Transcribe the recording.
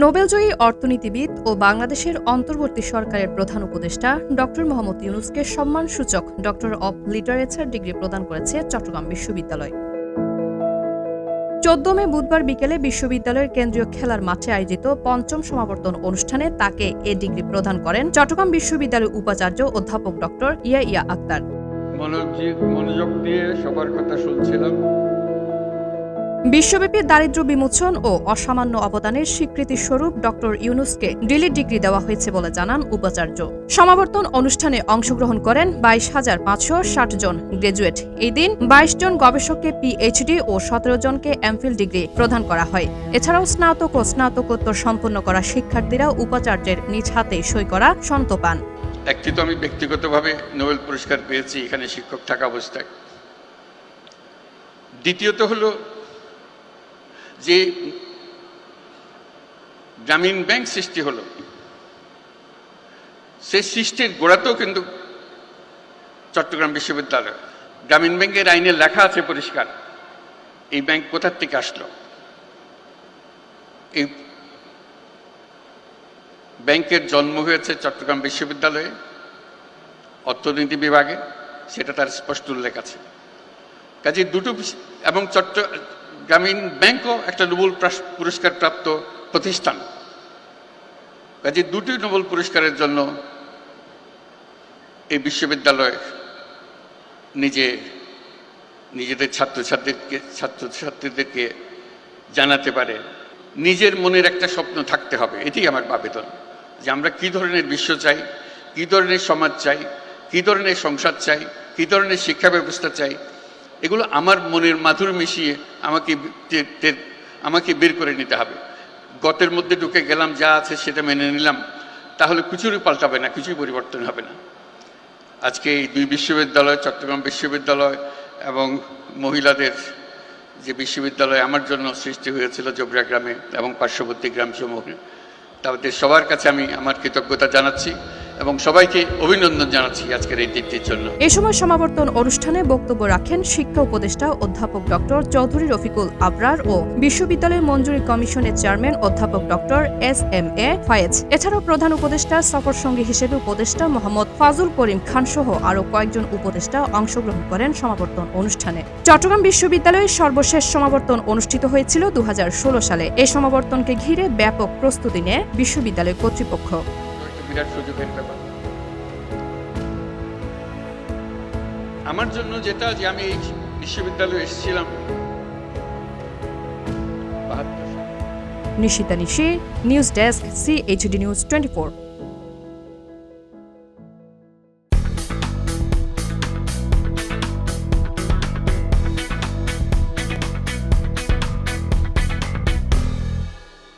নোবেলজয়ী অর্থনীতিবিদ ও বাংলাদেশের অন্তর্বর্তী সরকারের প্রধান উপদেষ্টা ডক্টর মোহাম্মদ ইউনুসকে সম্মানসূচক ডক্টর অব লিটারেচার ডিগ্রি প্রদান করেছে চট্টগ্রাম বিশ্ববিদ্যালয়। চোদ্দ মে বুধবার বিকেলে বিশ্ববিদ্যালয়ের কেন্দ্রীয় খেলার মাঠে আয়োজিত পঞ্চম সমাবর্তন অনুষ্ঠানে তাকে এ ডিগ্রি প্রদান করেন চট্টগ্রাম বিশ্ববিদ্যালয়ের উপাচার্য অধ্যাপক ডক্টর ইয়া ইয়া আক্তার। মনোযোগ দিয়ে সবার কথা শুনছিলাম। বিশ্বব্যাপী দারিদ্র্য বিমোচন ও অসামান্য অবদানের স্বীকৃতি স্বরূপ ডক্টর ইউনুসকে ডিলিট ডিগ্রি দেওয়া হয়েছে বলে জানান উপাচার্য। সমাবর্তন অনুষ্ঠানে অংশগ্রহণ করেন বাইশ হাজার পাঁচশো ষাট জন গ্রাজুয়েট। এই দিন বাইশ জন গবেষককে পিএইচডি ও সতেরো জনকে এমফিল ডিগ্রি প্রদান করা হয়। এছাড়াও স্নাতক ও স্নাতকোত্তর সম্পন্ন করা শিক্ষার্থীরা উপাচার্যের নিজ হাতে সই করা সন্ত পান। একটি তো আমি ব্যক্তিগতভাবে নোবেল পুরস্কার পেয়েছি, এখানে শিক্ষক থাকা অবস্থায়। দ্বিতীয়ত হলো যে গ্রামীণ ব্যাংক সৃষ্টি হলো, সে সৃষ্টির গোড়াতেও কিন্তু চট্টগ্রাম বিশ্ববিদ্যালয় গ্রামীণ ব্যাংকের আইনে লেখা আছে পরিষ্কার, এই ব্যাংক কোথার থেকে আসলো? এই ব্যাংকের জন্ম হয়েছে চট্টগ্রাম বিশ্ববিদ্যালয়ে, অর্থনীতি বিভাগে, সেটা তার স্পষ্ট উল্লেখ আছে। কাজে দুটো এবং চট্ট গ্রামীণ ব্যাংকও একটা নোবেল প্রাস- পুরস্কার প্রাপ্ত প্রতিষ্ঠান। কাজে দুটি নোবেল পুরস্কারের জন্য এই বিশ্ববিদ্যালয় নিজে, নিজেদের ছাত্রছাত্রীদেরকে ছাত্রছাত্রীদেরকে জানাতে পারে। নিজের মনের একটা স্বপ্ন থাকতে হবে, এটাই আমার আবেদন। যে আমরা কী ধরনের বিশ্ব চাই, কি ধরনের সমাজ চাই, কি ধরনের সংসার চাই, কি ধরনের শিক্ষা ব্যবস্থা চাই এগুলো আমার মনের মাধুর মিশিয়ে আমাকে আমাকে বের করে নিতে হবে। গতের মধ্যে ঢুকে গেলাম, যা আছে সেটা মেনে নিলাম। তাহলে কিছুরই পাল্টাবে না, কিছুই পরিবর্তন হবে না। আজকে এই দুই বিশ্ববিদ্যালয়, চট্টগ্রাম বিশ্ববিদ্যালয় এবং মহিলাদের যে বিশ্ববিদ্যালয় আমার জন্য সৃষ্টি হয়েছিল জবরা গ্রামে এবং পার্শ্ববর্তী গ্রামসমূহে, তাদের সবার কাছে আমি আমার কৃতজ্ঞতা জানাচ্ছি। এবং সবাইকে অভিনন্দন জানাচ্ছি আজকের এই দিনটির জন্য। এ সময় সমাবর্তন অনুষ্ঠানে বক্তব্য রাখেন শিক্ষা উপদেষ্টা অধ্যাপক ডক্টর চৌধুরী রফিকুল আবরার ও বিশ্ববিদ্যালয় মঞ্জুরি কমিশনের চেয়ারম্যান অধ্যাপক doctor S M A Faiz. এছাড়াও প্রধান উপদেষ্টা, সফর সঙ্গী হিসেবে উপদেষ্টা মোহাম্মদ ফাজুল করিম খান সহ আরও কয়েকজন উপদেষ্টা অংশগ্রহণ করেন সমাবর্তন অনুষ্ঠানে। চট্টগ্রাম বিশ্ববিদ্যালয়ের সর্বশেষ সমাবর্তন অনুষ্ঠিত হয়েছিল দু হাজার ষোলো সালে। এই সমাবর্তনকে ঘিরে ব্যাপক প্রস্তুতি নেয় বিশ্ববিদ্যালয় কর্তৃপক্ষ। বিরাট সুযোগের ব্যাপার আমার জন্য যেটা যে আমি বিশ্ববিদ্যালয়ে এসেছিলাম। Nishita Nishi, news desk CHD news twenty